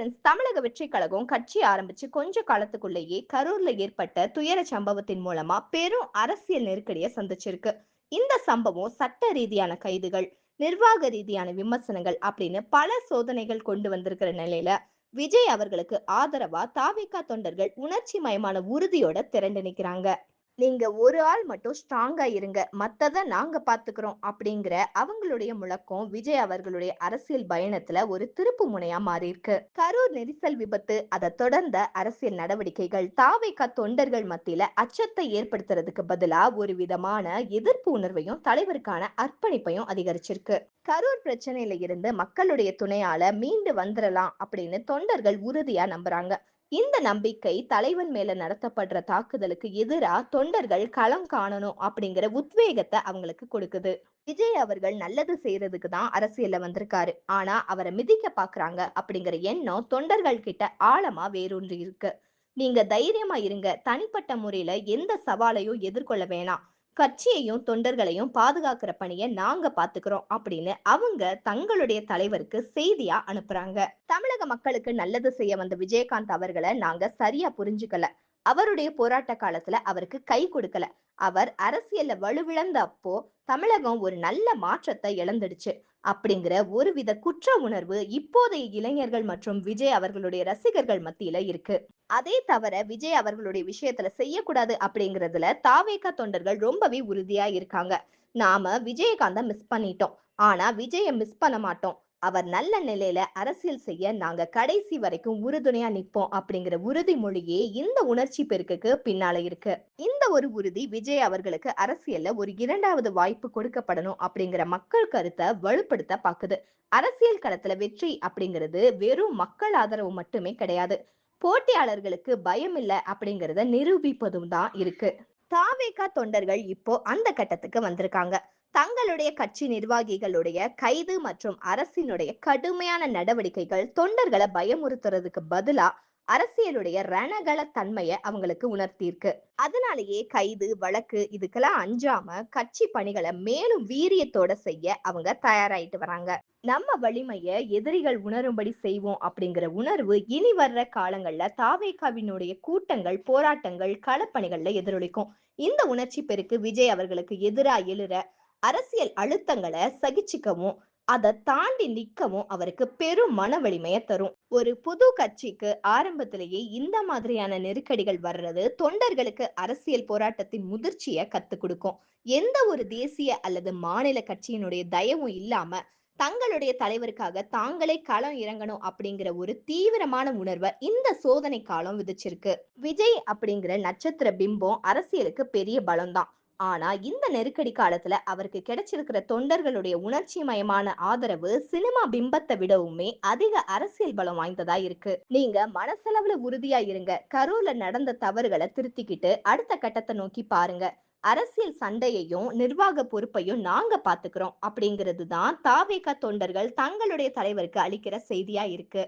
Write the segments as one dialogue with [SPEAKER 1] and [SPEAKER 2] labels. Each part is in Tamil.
[SPEAKER 1] ஃப்ரெண்ட்ஸ் தமிழக வெற்றி கழகம் கட்சி ஆரம்பிச்சு கொஞ்ச காலத்துக்குள்ளேயே கரூர்ல ஏற்பட்ட துயர சம்பவத்தின் மூலமா பெரும் அரசியல் நெருக்கடியை சந்திச்சிருக்கு. இந்த சம்பவம் சட்ட ரீதியான கைதுகள் நிர்வாக ரீதியான விமர்சனங்கள் அப்படின்னு பல சோதனைகள் கொண்டு வந்திருக்கிற நிலையில விஜய் அவர்களுக்கு ஆதரவா தாவிகா தொண்டர்கள் உணர்ச்சி மயமான உறுதியோட திரண்டு நிக்கிறாங்க. நீங்க ஒரு ஆள் மட்டும் ஸ்ட்ராங்கா இருங்க. மத்ததை நாங்க பாத்துக்கிறோம் அப்படிங்கிற அவங்களுடைய முழக்கம் விஜய் அவர்களுடைய அரசியல் பயணத்துல ஒரு திருப்பு முனையா மாறி இருக்கு கரூர் நெரிசல் விபத்து அதை தொடர்ந்த அரசியல் நடவடிக்கைகள் தாவைக்கா தொண்டர்கள் மத்தியில அச்சத்தை ஏற்படுத்துறதுக்கு பதிலா ஒரு விதமான எதிர்ப்பு உணர்வையும் தலைவருக்கான அர்ப்பணிப்பையும் அதிகரிச்சிருக்கு. கரூர் பிரச்சனையில இருந்து மக்களுடைய துணையால மீண்டு வந்துடலாம் அப்படின்னு தொண்டர்கள் உறுதியா நம்புறாங்க. இந்த நம்பிக்கை தலைவன் மேல நடத்தப்படுற தாக்குதலுக்கு எதிரா தொண்டர்கள் களம் காணணும் அப்படிங்கிற உத்வேகத்தை அவங்களுக்கு கொடுக்குது. விஜய் அவர்கள் நல்லது செய்யறதுக்கு தான் அரசியல்ல வந்திருக்காரு. ஆனா அவரை மிதிக்க பாக்குறாங்க அப்படிங்கிற எண்ணம் தொண்டர்கள் கிட்ட ஆழமா வேரூன்றி இருக்கு. நீங்க தைரியமா இருங்க. தனிப்பட்ட முறையில எந்த சவாலையும் எதிர்கொள்ள வேணாம். கட்சியையும் தொண்டர்களையும் பாதுகாக்கிற பணியை நாங்க பாத்துக்கிறோம் அப்படின்னு அவங்க தங்களுடைய தலைவருக்கு செய்தியா அனுப்புறாங்க. தமிழக மக்களுக்கு நல்லது செய்ய வந்த விஜயகாந்த் அவர்களை நாங்க சரியா புரிஞ்சுக்கல. அவருடைய போராட்ட காலத்துல அவருக்கு கை கொடுக்கல. அவர் அரசியல்ல வலுவிழந்த அப்போ தமிழகம் ஒரு நல்ல மாற்றத்தை இழந்துடுச்சு. அப்படிங்கிற ஒருவித குற்ற உணர்வு இப்போதைய இளைஞர்கள் மற்றும் விஜய் அவர்களுடைய ரசிகர்கள் மத்தியில இருக்கு. அதே தவிர விஜய் அவர்களுடைய விஷயத்துல செய்யக்கூடாது அப்படிங்கறதுல தாவேகா தொண்டர்கள் ரொம்பவே உறுதியா இருக்காங்க. நாம விஜயகாந்த மிஸ் பண்ணிட்டோம். ஆனா விஜய மிஸ் பண்ண மாட்டோம். அவர் நல்ல நிலையில அரசியல் செய்ய நாங்க கடைசி வரைக்கும் உறுதுணையா நிற்போம் அப்படிங்கிற உறுதிமொழியே இந்த உணர்ச்சி பெருக்குக்கு பின்னால இருக்கு. இந்த ஒரு உறுதி விஜய் அவர்களுக்கு அரசியல்ல ஒரு இரண்டாவது வாய்ப்பு கொடுக்கப்படணும் அப்படிங்கிற மக்கள் கருத்தை வலுப்படுத்த பாக்குது. அரசியல் களத்துல வெற்றி அப்படிங்கிறது வெறும் மக்கள் ஆதரவு மட்டுமே கிடையாது. போட்டியாளர்களுக்கு பயம் இல்லை அப்படிங்கிறத நிரூபிப்பதும் தான் இருக்கு. தாவேகா தொண்டர்கள் இப்போ அந்த கட்டத்துக்கு வந்திருக்காங்க. தங்களுடைய கட்சி நிர்வாகிகளுடைய கைது மற்றும் அரசினுடைய கடுமையான நடவடிக்கைகள் தொண்டர்களை பயமுறுத்துறதுக்கு பதிலா அரசியலுடைய ரணகள தன்மையை அவங்களுக்கு உணர்த்தியிருக்கு. அதனாலேயே கைது வழக்கு இதுக்கெல்லாம் அஞ்சாம கட்சி பணிகளை மேலும் வீரியத்தோட செய்ய அவங்க தயாராயிட்டு வராங்க. நம்ம வலிமைய எதிரிகள் உணரும்படி செய்வோம் அப்படிங்கிற உணர்வு இனி வர்ற காலங்கள்ல தாவேகாவினுடைய கூட்டங்கள் போராட்டங்கள் களப்பணிகள்ல எதிரொலிக்கும். இந்த உணர்ச்சி பெருக்கு விஜய் அவர்களுக்கு எதிரா எழுற அரசியல் அழுத்தங்களை சகிச்சுக்கவும் அதை தாண்டி நிக்கவும் அவருக்கு பெரும் மன வலிமையை தரும். ஒரு புது கட்சிக்கு ஆரம்பத்திலேயே இந்த மாதிரியான நெருக்கடிகள் வர்றது தொண்டர்களுக்கு அரசியல் போராட்டத்தின் முதிர்ச்சியை கத்து கொடுக்கும். எந்த ஒரு தேசிய அல்லது மாநில கட்சியினுடைய தயவும் இல்லாம தங்களுடைய தலைவருக்காக தாங்களே களம் இறங்கணும் அப்படிங்கிற ஒரு தீவிரமான உணர்வை இந்த சோதனை காலம் விதிச்சிருக்கு. விஜய் அப்படிங்கிற நட்சத்திர பிம்பம் அரசியலுக்கு பெரிய பலம்தான். ஆனா இந்த நெருக்கடி காலத்துல அவருக்கு கிடைச்சிருக்கிற தொண்டர்களுடைய உணர்ச்சி மயமான ஆதரவு சினிமா பிம்பத்தை விடவுமே அதிக அரசியல் பலம் வாய்ந்ததா இருக்கு. நீங்க மனசளவுல உறுதியா இருங்க. கரூர்ல நடந்த தவறுகளை திருத்திக்கிட்டு அடுத்த கட்டத்தை நோக்கி பாருங்க. அரசியல் சண்டையையும் நிர்வாக பொறுப்பையும் நாங்க பாத்துக்கிறோம். அப்படிங்கிறது தான் தாவேக தொண்டர்கள் தங்களுடைய தலைவருக்கு அளிக்கிற செய்தியா இருக்கு.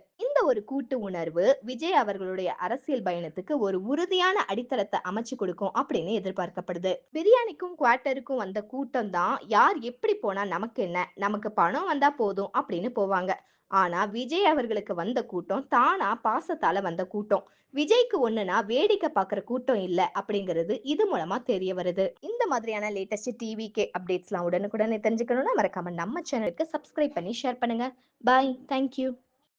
[SPEAKER 1] ஒரு கூட்டு உணர்வு விஜய் அவர்களுடைய அரசியல் பயணத்துக்கு ஒரு உறுதியான அடித்தளத்தை அமைச்சு கொடுக்கும் அப்படின்னு எதிர்பார்க்கப்படுது. பிரியாணிக்கும் குவார்ட்டருக்கும் வந்த கூட்டம் தான் யார் எப்படி போனா நமக்கு என்ன? நமக்கு பணம் வந்தா போதும் அப்படின்னு போவாங்க. ஆனா விஜய் அவர்களுக்கு வந்த கூட்டம் தானா பாசத்தால வந்த கூட்டம். விஜய்க்கு ஒண்ணுனா வேடிக்கை பாக்குற கூட்டம் இல்ல அப்படிங்கிறது இது மூலமா தெரிய வருது. இந்த மாதிரியான லேட்டஸ்ட் டிவி கே அப்டேட்ஸ்லாம் உடனுக்குடனே தெரிஞ்சுக்கணும்னா மறக்காம நம்ம சேனலுக்கு சப்ஸ்கிரைப் பண்ணி ஷேர் பண்ணுங்க. Bye thank you